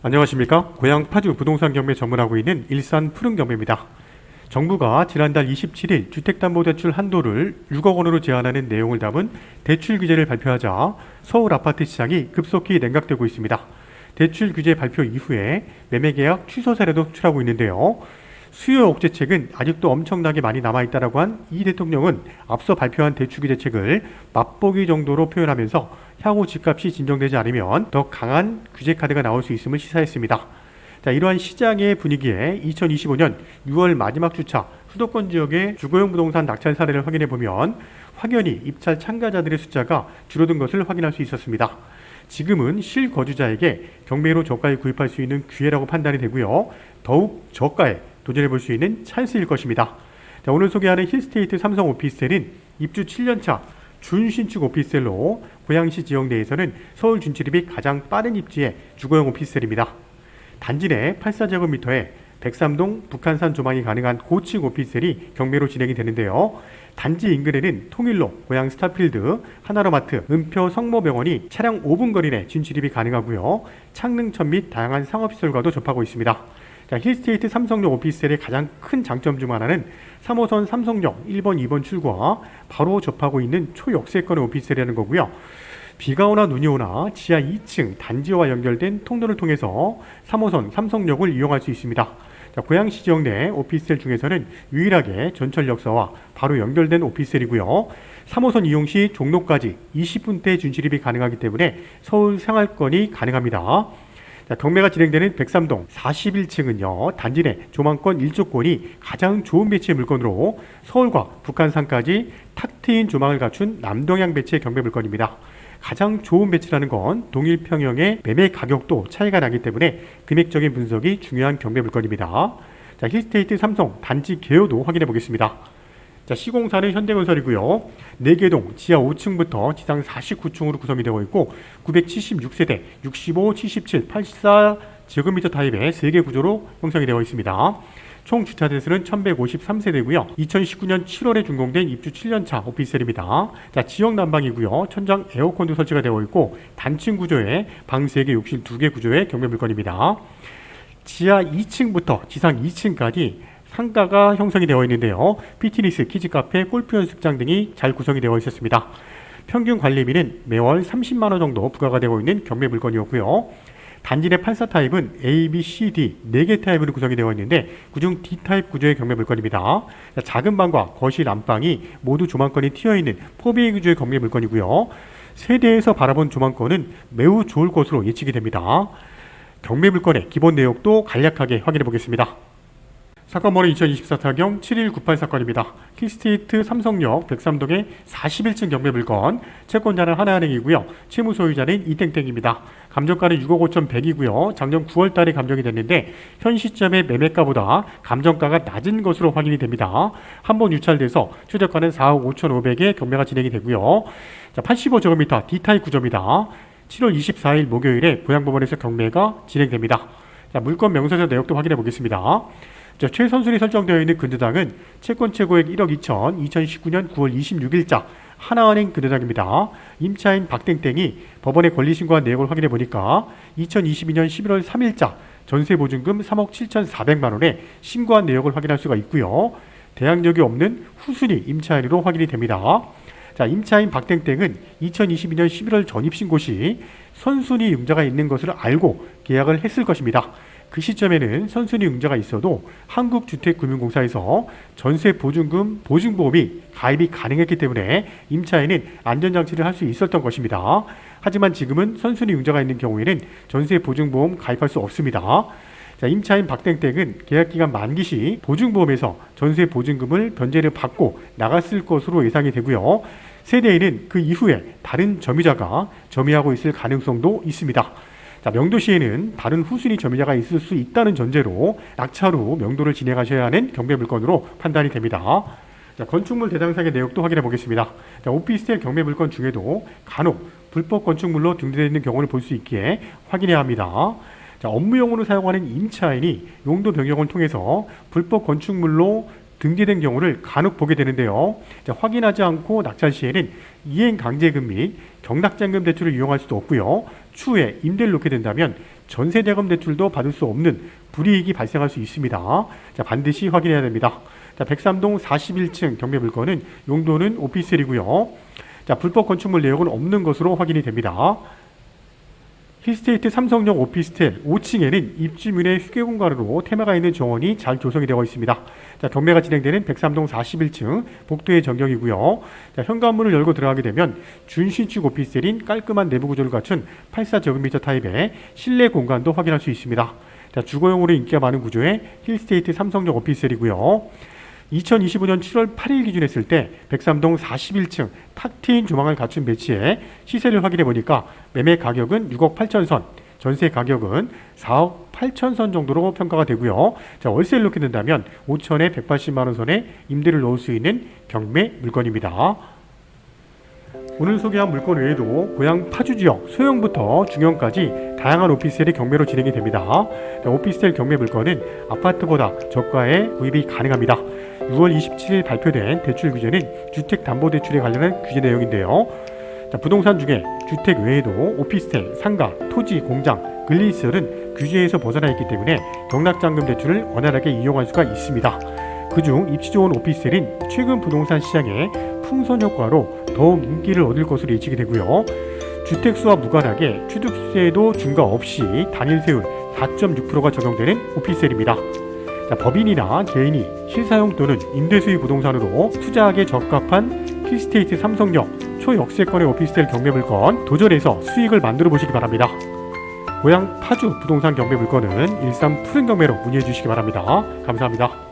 안녕하십니까. 고향 파주 부동산 경매 전문하고 있는 일산 푸른 경매입니다. 정부가 지난달 27일 주택담보대출 한도를 6억 원으로 제한하는 내용을 담은 대출 규제를 발표하자 서울 아파트 시장이 급속히 냉각되고 있습니다. 대출 규제 발표 이후에 매매 계약 취소 사례도 출하고 있는데요. 수요 억제책은 아직도 엄청나게 많이 남아있다라고 한 이 대통령은 앞서 발표한 대출 규제책을 맛보기 정도로 표현하면서 향후 집값이 진정되지 않으면 더 강한 규제 카드가 나올 수 있음을 시사했습니다. 자, 이러한 시장의 분위기에 2025년 6월 마지막 주차 수도권 지역의 주거용 부동산 낙찰 사례를 확인해 보면 확연히 입찰 참가자들의 숫자가 줄어든 것을 확인할 수 있었습니다. 지금은 실거주자에게 경매로 저가에 구입할 수 있는 기회라고 판단이 되고요. 더욱 저가에 도전해 볼 수 있는 찬스일 것입니다. 자, 오늘 소개하는 힐스테이트 삼성 오피스텔은 입주 7년차 준신축 오피스텔로 고양시 지역 내에서는 서울 준치립이 가장 빠른 입지의 주거용 오피스텔입니다. 단지 내 84제곱미터에 백삼동 북한산 조망이 가능한 고층 오피스텔이 경매로 진행이 되는데요. 단지 인근에는 통일로, 고양 스타필드, 하나로마트, 은표 성모병원이 차량 5분 거리 내 진출입이 가능하고요. 창릉천 및 다양한 상업시설과도 접하고 있습니다. 자, 힐스테이트 삼성역 오피스텔의 가장 큰 장점 중 하나는 3호선 삼성역 1번, 2번 출구와 바로 접하고 있는 초역세권의 오피스텔이라는 거고요. 비가 오나 눈이 오나 지하 2층 단지와 연결된 통로를 통해서 3호선 삼성역을 이용할 수 있습니다. 자, 고양시 지역 내 오피스텔 중에서는 유일하게 전철역사와 바로 연결된 오피스텔이고요. 3호선 이용 시 종로까지 20분대 준실입이 가능하기 때문에 서울 생활권이 가능합니다. 자, 경매가 진행되는 백삼동 41층은요 단지 내 조망권 1조권이 가장 좋은 배치의 물건으로 서울과 북한산까지 탁 트인 조망을 갖춘 남동향 배치의 경매 물건입니다. 가장 좋은 배치라는 건 동일 평형의 매매 가격도 차이가 나기 때문에 금액적인 분석이 중요한 경매 물건입니다. 자, 힐스테이트 삼성 단지 개요도 확인해 보겠습니다. 자, 시공사는 현대건설이고요. 4개동 지하 5층부터 지상 49층으로 구성이 되어 있고 976세대 65, 77, 84 제곱미터 타입의 3개 구조로 형성이 되어 있습니다. 총 주차 대수는 1153세대고요. 2019년 7월에 준공된 입주 7년차 오피스텔입니다. 자, 지역 난방이고요. 천장 에어컨도 설치가 되어 있고 단층 구조의 방 3개, 욕실 2개 구조의 경매 물건입니다. 지하 2층부터 지상 2층까지 상가가 형성이 되어 있는데요. 피트니스, 키즈카페, 골프 연습장 등이 잘 구성이 되어 있었습니다. 평균 관리비는 매월 30만 원 정도 부과가 되고 있는 경매 물건이었고요. 단지 내 84 타입은 A, B, C, D 4개 타입으로 구성이 되어 있는데 그중 D 타입 구조의 경매 물건입니다. 자, 작은 방과 거실 안방이 모두 조망권이 튀어 있는 4B 구조의 경매 물건이고요. 세대에서 바라본 조망권은 매우 좋을 것으로 예측이 됩니다. 경매 물건의 기본 내역도 간략하게 확인해 보겠습니다. 사건 번호 2024 타경 7198 사건입니다. 킬스테이트 삼성역 백삼동의 41층 경매 물건 채권자는 하나은행이고요. 채무 소유자는 이땡땡입니다. 감정가는 6억 5천 100이고요. 작년 9월 달에 감정이 됐는데 현 시점의 매매가보다 감정가가 낮은 것으로 확인이 됩니다. 한 번 유찰돼서 최저가는 4억 5천 5백에 경매가 진행이 되고요. 자, 85제곱미터 D타입 구조입니다. 7월 24일 목요일에 고양법원에서 경매가 진행됩니다. 자, 물건 명세서 내역도 확인해 보겠습니다. 자, 최선순위 설정되어 있는 근저당은 채권 최고액 1억 2천 2019년 9월 26일자 하나은행 근저당입니다. 임차인 박땡땡이 법원에 권리 신고한 내역을 확인해 보니까 2022년 11월 3일자 전세 보증금 3억 7,400만 원에 신고한 내역을 확인할 수가 있고요. 대항력이 없는 후순위 임차인으로 확인이 됩니다. 자, 임차인 박땡땡은 2022년 11월 전입 신고 시 선순위 융자가 있는 것을 알고 계약을 했을 것입니다. 그 시점에는 선순위 융자가 있어도 한국주택금융공사에서 전세 보증금 보증보험이 가입이 가능했기 때문에 임차인은 안전장치를 할 수 있었던 것입니다. 하지만 지금은 선순위 융자가 있는 경우에는 전세 보증보험 가입할 수 없습니다. 자, 임차인 박땡땡은 계약기간 만기 시 보증보험에서 전세 보증금을 변제를 받고 나갔을 것으로 예상이 되고요. 세대에는 그 이후에 다른 점유자가 점유하고 있을 가능성도 있습니다. 자, 명도시에는 다른 후순위 점유자가 있을 수 있다는 전제로 낙찰 후 명도를 진행하셔야 하는 경매 물건으로 판단이 됩니다. 자, 건축물 대상상의 내역도 확인해 보겠습니다. 자, 오피스텔 경매 물건 중에도 간혹 불법 건축물로 등재되어 있는 경우를 볼 수 있기에 확인해야 합니다. 자, 업무용으로 사용하는 임차인이 용도 변경을 통해서 불법 건축물로 등재된 경우를 간혹 보게 되는데요. 자, 확인하지 않고 낙찰 시에는 이행 강제금 및 경락장금 대출을 이용할 수도 없고요. 추후에 임대를 놓게 된다면 전세자금 대출도 받을 수 없는 불이익이 발생할 수 있습니다. 자, 반드시 확인해야 됩니다. 자, 103동 41층 경매 물건은 용도는 오피스텔이고요. 자, 불법 건축물 내역은 없는 것으로 확인이 됩니다. 힐스테이트 삼성역 오피스텔 5층에는 입주민의 휴게 공간으로 테마가 있는 정원이 잘 조성이 되어 있습니다. 자, 경매가 진행되는 103동 41층 복도의 전경이고요. 자, 현관문을 열고 들어가게 되면 준신축 오피스텔인 깔끔한 내부 구조를 갖춘 84 제곱미터 타입의 실내 공간도 확인할 수 있습니다. 자, 주거용으로 인기가 많은 구조의 힐스테이트 삼성역 오피스텔이고요. 2025년 7월 8일 기준했을 때 103동 41층 탁 트인 조망을 갖춘 매치에 시세를 확인해 보니까 매매 가격은 6억 8천 선, 전세 가격은 4억 8천 선 정도로 평가가 되고요. 자, 월세를 놓게 된다면 5천에 180만 원 선에 임대를 넣을 수 있는 경매 물건입니다. 오늘 소개한 물건 외에도 고향 파주 지역 소형부터 중형까지 다양한 오피스텔이 경매로 진행이 됩니다. 자, 오피스텔 경매 물건은 아파트보다 저가에 구입이 가능합니다. 6월 27일 발표된 대출 규제는 주택담보대출에 관련한 규제 내용인데요. 자, 부동산 중에 주택 외에도 오피스텔, 상가, 토지, 공장, 근리시설은 규제에서 벗어나 있기 때문에 경락장금 대출을 원활하게 이용할 수가 있습니다. 그중 입지 좋은 오피스텔인 최근 부동산 시장의 풍선 효과로 더욱 인기를 얻을 것으로 예측이 되고요. 주택수와 무관하게 취득세도 증가 없이 단일세율 4.6%가 적용되는 오피스텔입니다. 자, 법인이나 개인이 실사용 또는 임대수의 부동산으로 투자하기에 적합한 힐스테이트 삼성역 초역세권의 오피스텔 경매 물건 도전해서 수익을 만들어 보시기 바랍니다. 고향 파주 부동산 경매 물건은 일산 푸른 경매로 문의해 주시기 바랍니다. 감사합니다.